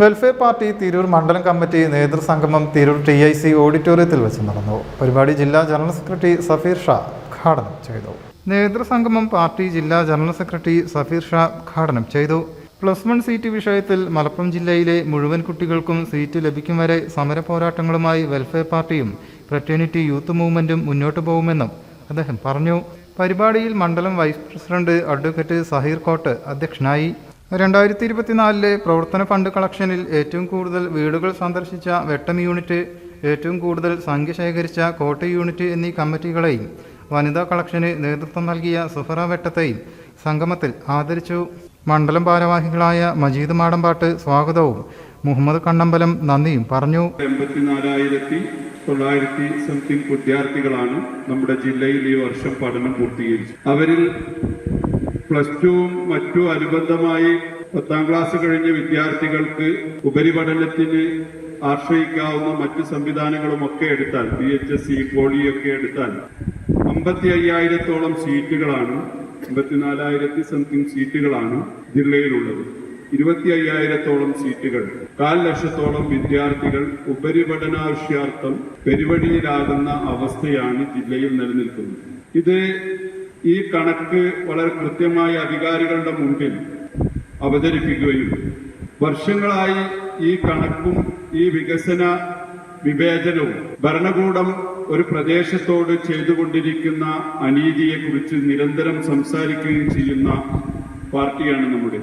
Welfare party Tirur മണ്ഡലം committee നേതൃസംഗമം Tirur T I C ഓഡിറ്റോറിയത്തിൽ വെച്ച് നടന്നു. പരിപാടി ജില്ലാ ജനറൽ സെക്രട്ടറി സഫീർ ഷാ ഉദ്ഘാടനം ചെയ്തു. നേതൃസംഗമം പാർട്ടി ജില്ലാ ജനറൽ സെക്രട്ടറി സഫീർ ഷാ ഉദ്ഘാടനം ചെയ്തു. പ്ലസ് വൺ സീറ്റ് വിഷയത്തിൽ മലപ്പുറം ജില്ലയിലെ മുഴുവൻ കുട്ടികൾക്കും സീറ്റ് ലഭിക്കും വരെ സമര പോരാട്ടങ്ങളുമായി വെൽഫെയർ പാർട്ടിയും ഫ്രറ്റേണിറ്റി യൂത്ത് മൂവ്മെന്റും മുന്നോട്ട് പോകുമെന്നും അദ്ദേഹം പറഞ്ഞു. പരിപാടിയിൽ മണ്ഡലം vice president advocate Saheer Kot അധ്യക്ഷനായി. രണ്ടായിരത്തി ഇരുപത്തിനാലിലെ പ്രവർത്തന ഫണ്ട് കളക്ഷനിൽ ഏറ്റവും കൂടുതൽ വീടുകൾ സന്ദർശിച്ച വെട്ടം യൂണിറ്റ് ഏറ്റവും കൂടുതൽ സംഖ്യ ശേഖരിച്ച കോട്ട യൂണിറ്റ് എന്നീ കമ്മിറ്റികളെയും വനിതാ കളക്ഷന് നേതൃത്വം നൽകിയ സുഹറ വെട്ടത്തെയും സംഗമത്തിൽ ആദരിച്ചു. മണ്ഡലം ഭാരവാഹികളായ മജീദ് മാടമ്പാട്ട് സ്വാഗതവും മുഹമ്മദ് കണ്ണമ്പലം നന്ദിയും പറഞ്ഞു. എൺപത്തിനാലായിരത്തി തൊള്ളായിരത്തി സംതിങ് വിദ്യാർത്ഥികളാണ് നമ്മുടെ ജില്ലയിൽ ഈ വർഷം പഠനം പൂർത്തീകരിച്ചത്. അവരിൽ പ്ലസ് ടുവും മറ്റു അനുബന്ധമായി പത്താം ക്ലാസ് കഴിഞ്ഞ വിദ്യാർത്ഥികൾക്ക് ഉപരിപഠനത്തിന് ആശ്രയിക്കാവുന്ന മറ്റു സംവിധാനങ്ങളും ഒക്കെ എടുത്താൽ പി എച്ച് എസ് സി പോളിയൊക്കെ എടുത്താൽ അമ്പത്തി അയ്യായിരത്തോളം സീറ്റുകളാണ് അമ്പത്തിനാലായിരത്തി സംതിങ് സീറ്റുകളാണ് ജില്ലയിലുള്ളത്. ഇരുപത്തി അയ്യായിരത്തോളം സീറ്റുകൾ. കാൽ ലക്ഷത്തോളം വിദ്യാർത്ഥികൾ ഉപരിപഠനാവശ്യാർത്ഥം പെരുവഴിയിലാകുന്ന അവസ്ഥയാണ് ജില്ലയിൽ നിലനിൽക്കുന്നത്. ഇത് ഈ കണക്ക് വളരെ കൃത്യമായ അധികാരികളുടെ മുമ്പിൽ അവതരിപ്പിക്കുകയും വർഷങ്ങളായി ഈ കണക്കും ഈ വികസന വിവേചനവും ഭരണകൂടം ഒരു പ്രദേശത്തോട് ചെയ്തുകൊണ്ടിരിക്കുന്ന അനീതിയെക്കുറിച്ച് നിരന്തരം സംസാരിക്കുകയും ചെയ്യുന്ന പാർട്ടിയാണ് നമ്മുടെ.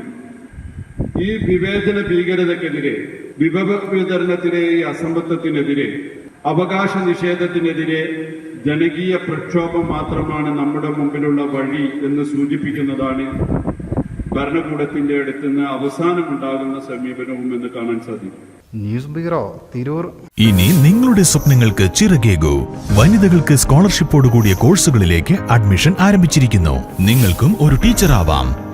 ഈ വിവേചന ഭീകരതക്കെതിരെ വിഭവ വിതരണത്തിലെ ഈ അസമത്വത്തിനെതിരെ അവകാശ നിഷേധത്തിനെതിരെ ജനകീയ പ്രക്ഷോഭം മാത്രമാണ് നമ്മുടെ മുമ്പിലുള്ള വഴി എന്ന് സൂചിപ്പിക്കുന്നതാണ് ഭരണകൂടത്തിന്റെ അടുത്ത് അടുത്തുനിന്ന് അവസാനമുണ്ടാകുന്ന സമീപനവും എന്ന് കാണാൻ സാധിക്കും. ന്യൂസ് ബ്യൂറോ തിരൂർ ഇനി നിങ്ങളുടെ സ്വപ്നങ്ങൾക്ക് ചിറകേകൂ. വനിതകൾക്ക് സ്കോളർഷിപ്പോടുകൂടിയ കോഴ്സുകളിലേക്ക് അഡ്മിഷൻ ആരംഭിച്ചിരിക്കുന്നു. നിങ്ങൾക്കും ഒരു ടീച്ചർ ആവാം